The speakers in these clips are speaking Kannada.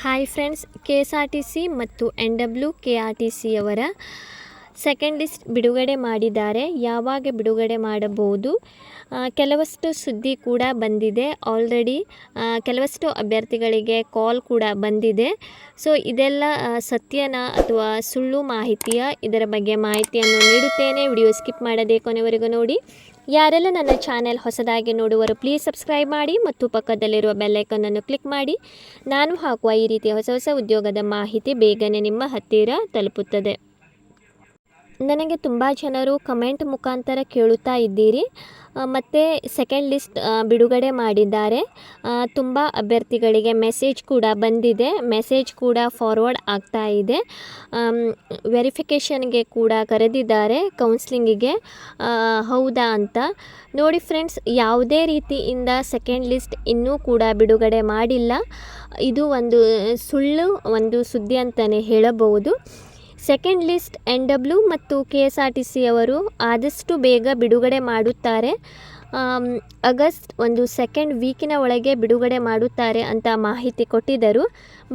Hi friends K S R T C ಮತ್ತು N W K R T ಸಿಯವರ second list ಬಿಡುಗಡೆ ಮಾಡಿದ್ದಾರೆ. ಯಾವಾಗ ಬಿಡುಗಡೆ ಮಾಡಬಹುದು? ಕೆಲವಷ್ಟು ಸುದ್ದಿ ಕೂಡ ಬಂದಿದೆ. ಆಲ್ರೆಡಿ ಕೆಲವಷ್ಟು ಅಭ್ಯರ್ಥಿಗಳಿಗೆ ಕಾಲ್ ಕೂಡ ಬಂದಿದೆ. ಸೊ ಇದೆಲ್ಲ ಸತ್ಯನ ಸತ್ಯನಾ ಅಥವಾ ಸುಳ್ಳು ಮಾಹಿತಿಯ ಇದರ ಬಗ್ಗೆ ಮಾಹಿತಿಯನ್ನು ನೀಡುತ್ತೇನೆ. ವಿಡಿಯೋ ಸ್ಕಿಪ್ ಮಾಡದೆ ಕೊನೆವರೆಗೂ ನೋಡಿ. ಯಾರೆಲ್ಲ ನನ್ನ ಚಾನೆಲ್ ಹೊಸದಾಗಿ ನೋಡುವರು ಪ್ಲೀಸ್ ಸಬ್ಸ್ಕ್ರೈಬ್ ಮಾಡಿ ಮತ್ತು ಪಕ್ಕದಲ್ಲಿರುವ ಬೆಲ್ಲೈಕನ್ನನ್ನು ಕ್ಲಿಕ್ ಮಾಡಿ. ನಾನು ಹಾಕುವ ಈ ರೀತಿಯ ಹೊಸ ಹೊಸ ಉದ್ಯೋಗದ ಮಾಹಿತಿ ಬೇಗನೆ ನಿಮ್ಮ ಹತ್ತಿರ ತಲುಪುತ್ತದೆ. ನನಗೆ ತುಂಬ ಜನರು ಕಮೆಂಟ್ ಮುಖಾಂತರ ಕೇಳುತ್ತಾ ಇದ್ದೀರಿ. ಮತ್ತು ಸೆಕೆಂಡ್ ಲಿಸ್ಟ್ ಬಿಡುಗಡೆ ಮಾಡಿದ್ದಾರೆ. ತುಂಬ ಅಭ್ಯರ್ಥಿಗಳಿಗೆ ಮೆಸೇಜ್ ಕೂಡ ಬಂದಿದೆ. ಮೆಸೇಜ್ ಕೂಡ ಫಾರ್ವರ್ಡ್ ಆಗ್ತಾ ಇದೆ. ವೆರಿಫಿಕೇಷನ್ಗೆ ಕೂಡ ಕರೆದಿದ್ದಾರೆ ಕೌನ್ಸ್ಲಿಂಗಿಗೆ ಹೌದಾ ಅಂತ. ನೋಡಿ ಫ್ರೆಂಡ್ಸ್ ಯಾವುದೇ ರೀತಿಯಿಂದ ಸೆಕೆಂಡ್ ಲಿಸ್ಟ್ ಇನ್ನೂ ಕೂಡ ಬಿಡುಗಡೆ ಮಾಡಿಲ್ಲ. ಇದು ಒಂದು, ಸುಳ್ಳು ಒಂದು ಸುದ್ದಿ ಅಂತಲೇ ಹೇಳಬಹುದು. ಸೆಕೆಂಡ್ ಲಿಸ್ಟ್ ಎನ್ ಡಬ್ಲ್ಯೂ ಮತ್ತು K S R T C ಅವರು ಆದಷ್ಟು ಬೇಗ ಬಿಡುಗಡೆ ಮಾಡುತ್ತಾರೆ. ಆಗಸ್ಟ್ ಒಂದು ಸೆಕೆಂಡ್ ವೀಕಿನ ಒಳಗೆ ಬಿಡುಗಡೆ ಮಾಡುತ್ತಾರೆ ಅಂತ ಮಾಹಿತಿ ಕೊಟ್ಟಿದ್ದರು.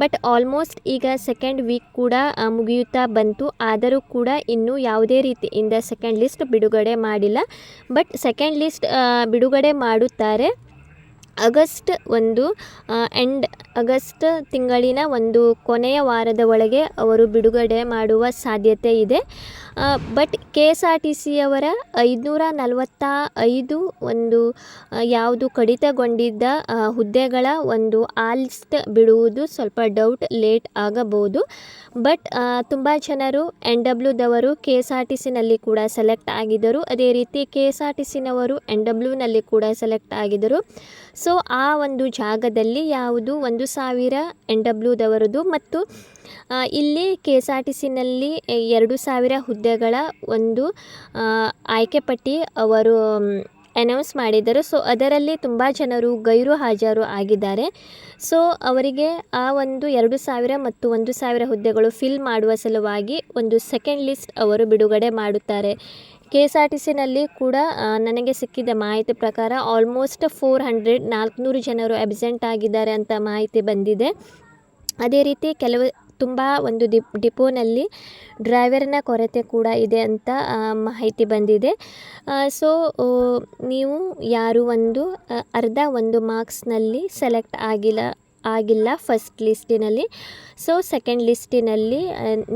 ಬಟ್ ಆಲ್ಮೋಸ್ಟ್ ಈಗ ಸೆಕೆಂಡ್ ವೀಕ್ ಕೂಡ ಮುಗಿಯುತ್ತಾ ಬಂತು. ಆದರೂ ಕೂಡ ಇನ್ನೂ ಯಾವುದೇ ರೀತಿಯಿಂದ ಸೆಕೆಂಡ್ ಲಿಸ್ಟ್ ಬಿಡುಗಡೆ ಮಾಡಿಲ್ಲ. ಬಟ್ ಸೆಕೆಂಡ್ ಲಿಸ್ಟ್ ಬಿಡುಗಡೆ ಮಾಡುತ್ತಾರೆ. ಆಗಸ್ಟ್ ಒಂದು ಎಂಡ್ ಆಗಸ್ಟ್ ತಿಂಗಳಿನ ಒಂದು ಕೊನೆಯ ವಾರದ ಒಳಗೆ ಅವರು ಬಿಡುಗಡೆ ಮಾಡುವ ಸಾಧ್ಯತೆ ಇದೆ. But K S R T ಸಿಯವರ ಐದುನೂರ ನಲವತ್ತ ಐದು ಒಂದು ಯಾವುದು ಕಡಿತಗೊಂಡಿದ್ದ ಹುದ್ದೆಗಳ ಒಂದು ಆಲಿಸ್ಟ್ ಬಿಡುವುದು ಸ್ವಲ್ಪ ಡೌಟ್ ಲೇಟ್ ಆಗಬಹುದು. ಬಟ್ ತುಂಬ ಜನರು ಎನ್ ಡಬ್ಲ್ಯೂದವರು ಕೆ ಎಸ್ ಆರ್ ಟಿ ಸಿನಲ್ಲಿ ಕೂಡ ಸೆಲೆಕ್ಟ್ ಆಗಿದ್ದರು. ಅದೇ ರೀತಿ ಕೆ ಎಸ್ ಆರ್ ಟಿ ಸಿನವರು ಎನ್ ಡಬ್ಲ್ಯೂನಲ್ಲಿ ಕೂಡ ಸೆಲೆಕ್ಟ್ ಆಗಿದ್ದರು. ಸೊ ಆ ಒಂದು ಜಾಗದಲ್ಲಿ ಯಾವುದು ಒಂದು ಸಾವಿರ ಎನ್ ಡಬ್ಲ್ಯೂದವರದು ಮತ್ತು ಇಲ್ಲಿ ಕೆ ಎಸ್ ಆರ್ ಟಿ ಸಿನಲ್ಲಿ ಎರಡು ಸಾವಿರ ಹುದ್ದೆಗಳ ಒಂದು ಆಯ್ಕೆ ಪಟ್ಟಿ ಅವರು ಅನೌನ್ಸ್ ಮಾಡಿದರು ಸೊ ಅದರಲ್ಲಿ ತುಂಬ ಜನರು ಗೈರು ಹಾಜರು ಆಗಿದ್ದಾರೆ. ಸೊ ಅವರಿಗೆ ಆ ಒಂದು ಎರಡು ಸಾವಿರ ಮತ್ತು ಒಂದು ಸಾವಿರ ಹುದ್ದೆಗಳು ಫಿಲ್ ಮಾಡುವ ಸಲುವಾಗಿ ಒಂದು ಸೆಕೆಂಡ್ ಲಿಸ್ಟ್ ಅವರು ಬಿಡುಗಡೆ ಮಾಡುತ್ತಾರೆ. ಕೆ ಎಸ್ ಆರ್ ಟಿ ಸಿನಲ್ಲಿ ಕೂಡ ನನಗೆ ಸಿಕ್ಕಿದ ಮಾಹಿತಿ ಪ್ರಕಾರ ಆಲ್ಮೋಸ್ಟ್ ಫೋರ್ ಹಂಡ್ರೆಡ್ ನಾಲ್ಕುನೂರು ಜನರು ಅಬ್ಸೆಂಟ್ ಆಗಿದ್ದಾರೆ ಅಂತ ಮಾಹಿತಿ ಬಂದಿದೆ. ಅದೇ ರೀತಿ ಕೆಲವು, ತುಂಬ ಒಂದು ಡಿಪ್ ಡಿಪೋನಲ್ಲಿ ಡ್ರೈವರ್ನ ಕೊರತೆ ಕೂಡ ಇದೆ ಅಂತ ಮಾಹಿತಿ ಬಂದಿದೆ. ಸೊ ನೀವು ಯಾರು ಒಂದು, ಅರ್ಧ ಒಂದು ಮಾರ್ಕ್ಸ್ನಲ್ಲಿ ಸೆಲೆಕ್ಟ್ ಆಗಿಲ್ಲ ಆಗಿಲ್ಲ ಫಸ್ಟ್ ಲಿಸ್ಟಿನಲ್ಲಿ ಸೊ ಸೆಕೆಂಡ್ ಲಿಸ್ಟಿನಲ್ಲಿ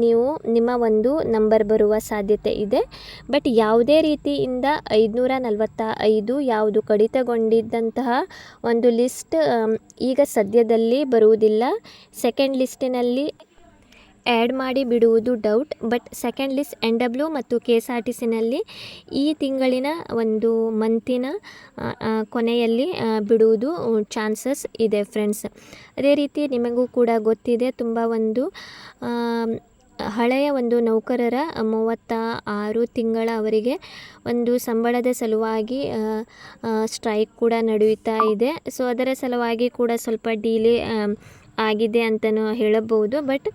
ನೀವು ನಿಮ್ಮ ಒಂದು ನಂಬರ್ ಬರುವ ಸಾಧ್ಯತೆ ಇದೆ. ಬಟ್ ಯಾವುದೇ ರೀತಿಯಿಂದ ಐದುನೂರ ನಲವತ್ತ ಐದು ಯಾವುದು ಕಡಿತಗೊಂಡಿದ್ದಂತಹ ಒಂದು ಲಿಸ್ಟ್ ಈಗ ಸದ್ಯದಲ್ಲಿ ಬರುವುದಿಲ್ಲ. ಸೆಕೆಂಡ್ ಲಿಸ್ಟಿನಲ್ಲಿ ಆ್ಯಡ್ ಮಾಡಿ ಬಿಡುವುದು doubt but second list N W ಮತ್ತು ಕೆ ಎಸ್ ಆರ್ ಟಿ ಸಿನಲ್ಲಿ ಈ ತಿಂಗಳಿನ ಒಂದು ಮಂತಿನ ಕೊನೆಯಲ್ಲಿ ಬಿಡುವುದು ಚಾನ್ಸಸ್ ಇದೆ ಫ್ರೆಂಡ್ಸ್ ಅದೇ ರೀತಿ ನಿಮಗೂ ಕೂಡ ಗೊತ್ತಿದೆ, ತುಂಬ ಒಂದು ಹಳೆಯ ಒಂದು ನೌಕರರ ಮೂವತ್ತ ಆರು ತಿಂಗಳ ಅವರಿಗೆ ಒಂದು ಸಂಬಳದ ಸಲುವಾಗಿ ಸ್ಟ್ರೈಕ್ ಕೂಡ ನಡೆಯುತ್ತಾ ಇದೆ. ಸೊ ಅದರ ಸಲುವಾಗಿ ಕೂಡ ಸ್ವಲ್ಪ ಡಿಲೇ ಆಗಿದೆ ಅಂತಲೂ ಹೇಳಬಹುದು. ಬಟ್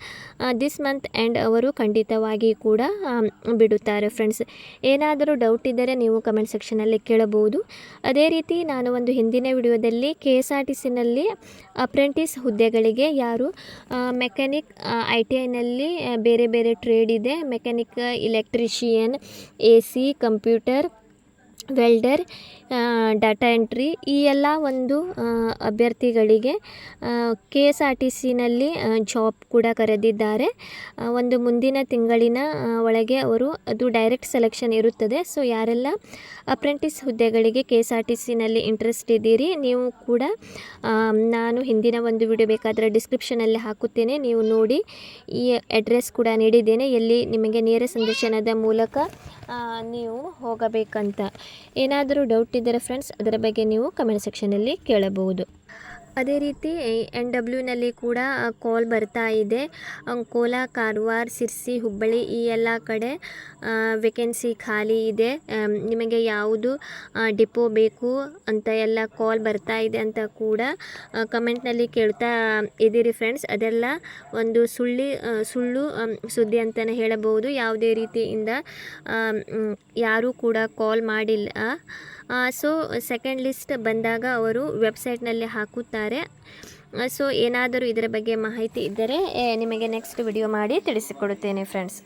ದಿಸ್ ಮಂತ್ ಎಂಡ್ ಅವರು ಖಂಡಿತವಾಗಿ ಕೂಡ ಬಿಡುತ್ತಾರೆ ಫ್ರೆಂಡ್ಸ್ ಏನಾದರೂ ಡೌಟ್ ಇದ್ದರೆ ನೀವು ಕಮೆಂಟ್ ಸೆಕ್ಷನಲ್ಲಿ ಕೇಳಬಹುದು. ಅದೇ ರೀತಿ ನಾನು ಒಂದು ಹಿಂದಿನ ವಿಡಿಯೋದಲ್ಲಿ ಕೆ ಎಸ್ ಆರ್ ಟಿ ಸಿನಲ್ಲಿ ಅಪ್ರೆಂಟಿಸ್ ಹುದ್ದೆಗಳಿಗೆ ಯಾರು ಮೆಕ್ಯಾನಿಕ್ ಐ ಟಿ ಐನಲ್ಲಿ ಬೇರೆ ಬೇರೆ ಟ್ರೇಡ್ ಇದೆ. Mechanic electrician A C computer welder data entry ಈ ಎಲ್ಲ ಒಂದು ಅಭ್ಯರ್ಥಿಗಳಿಗೆ ಕೆ ಎಸ್ ಆರ್ ಟಿ ಸಿನಲ್ಲಿ ಜಾಬ್ ಕೂಡ ಕರೆದಿದ್ದಾರೆ. ಒಂದು ಮುಂದಿನ ತಿಂಗಳಿನ ಒಳಗೆ ಅವರು ಅದು ಡೈರೆಕ್ಟ್ ಸೆಲೆಕ್ಷನ್ ಇರುತ್ತದೆ. ಸೊ, ಯಾರೆಲ್ಲ ಅಪ್ರೆಂಟಿಸ್ ಹುದ್ದೆಗಳಿಗೆ ಕೆ ಎಸ್ ಆರ್ ಟಿ ಸಿನಲ್ಲಿ ಇಂಟ್ರೆಸ್ಟ್ ಇದ್ದೀರಿ, ನೀವು ಕೂಡ ನಾನು ಹಿಂದಿನ ಒಂದು ವಿಡಿಯೋ ಬೇಕಾದರೆ ಡಿಸ್ಕ್ರಿಪ್ಷನಲ್ಲಿ ಹಾಕುತ್ತೇನೆ. ನೀವು ನೋಡಿ ಈ ಅಡ್ರೆಸ್ ಕೂಡ ನೀಡಿದ್ದೇನೆ. ಎಲ್ಲಿ ನಿಮಗೆ ನೇರ ಸಂದರ್ಶನದ ಮೂಲಕ ನೀವು ಹೋಗಬೇಕಂತ. ಏನಾದರೂ ಡೌಟ್ ಇದ್ದರೆ ಫ್ರೆಂಡ್ಸ್ ಅದರ ಬಗ್ಗೆ ನೀವು ಕಮೆಂಟ್ ಸೆಕ್ಷನಲ್ಲಿ ಕೇಳಬಹುದು. ಅದೇ ರೀತಿ ಎನ್ ಡಬ್ಲ್ಯೂನಲ್ಲಿ ಕೂಡ ಕಾಲ್ ಬರ್ತಾ ಇದೆ. ಕೋಲಾ, ಕಾರವಾರ, ಸಿರ್ಸಿ, ಹುಬ್ಬಳ್ಳಿ ಈ ಎಲ್ಲ ಕಡೆ ವೇಕೆನ್ಸಿ ಖಾಲಿ ಇದೆ. ನಿಮಗೆ ಯಾವುದು ಡಿಪೋ ಬೇಕು ಅಂತ ಎಲ್ಲ ಕಾಲ್ ಬರ್ತಾ ಇದೆ ಅಂತ ಕೂಡ ಕಮೆಂಟ್ನಲ್ಲಿ ಕೇಳ್ತಾ ಇದ್ದೀರಿ ಫ್ರೆಂಡ್ಸ್ ಅದೆಲ್ಲ ಒಂದು ಸುಳ್ಳಿ ಸುಳ್ಳು ಸುದ್ದಿ ಅಂತಲೇ ಹೇಳಬಹುದು. ಯಾವುದೇ ರೀತಿಯಿಂದ ಯಾರೂ ಕೂಡ ಕಾಲ್ ಮಾಡಿಲ್ಲ. ಸೊ ಸೆಕೆಂಡ್ ಲಿಸ್ಟ್ ಬಂದಾಗ ಅವರು ವೆಬ್ಸೈಟ್ನಲ್ಲಿ ಹಾಕುತ್ತಾರೆ. ಸೊ ಏನಾದರೂ ಇದರ ಬಗ್ಗೆ ಮಾಹಿತಿ ಇದ್ದರೆ ನಿಮಗೆ ನೆಕ್ಸ್ಟ್ ವಿಡಿಯೋ ಮಾಡಿ ತಿಳಿಸಿಕೊಡುತ್ತೇನೆ ಫ್ರೆಂಡ್ಸ್